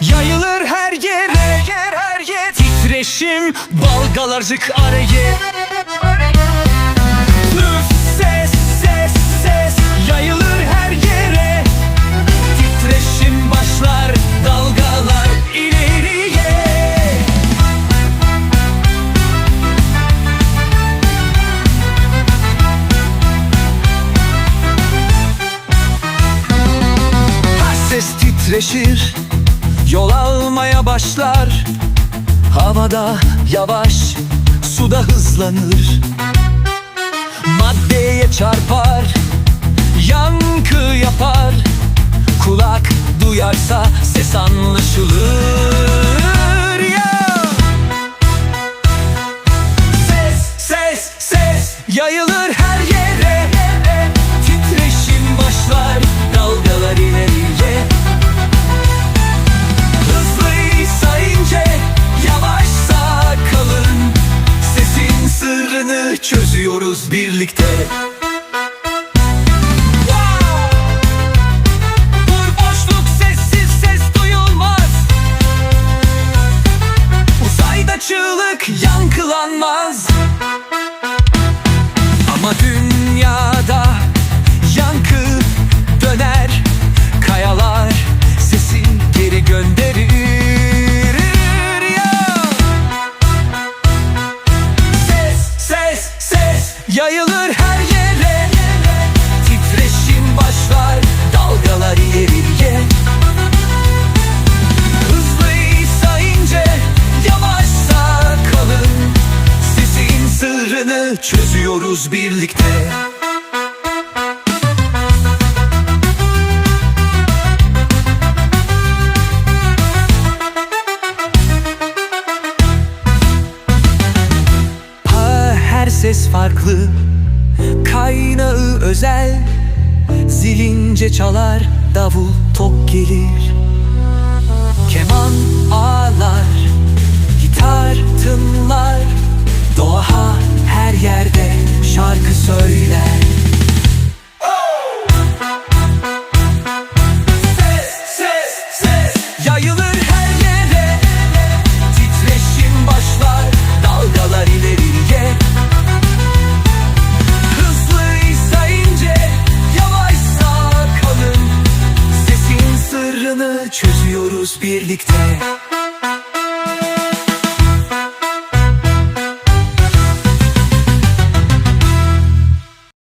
Yayılır her yere yer her yer. Titreşim dalgalarcık arayı titreşir Yol almaya başlar. Havada yavaş Suda hızlanır. Maddeye çarpar Yankı yapar. Kulak duyarsa ses anlaşılır ya. Ses, ses, ses yayılır. her çözüyoruz birlikte yayılır her yere. Titreşim başlar dalgalar ileriye Hızlıysa ince, yavaşsa kalın. Sesin sırrını çözüyoruz birlikte ses farklı Kaynağı özel. Zilince çalar Davul tok gelir. Keman ağlar Gitar tınlar. Doğa her yerde şarkı söyler sırrını çözüyoruz birlikte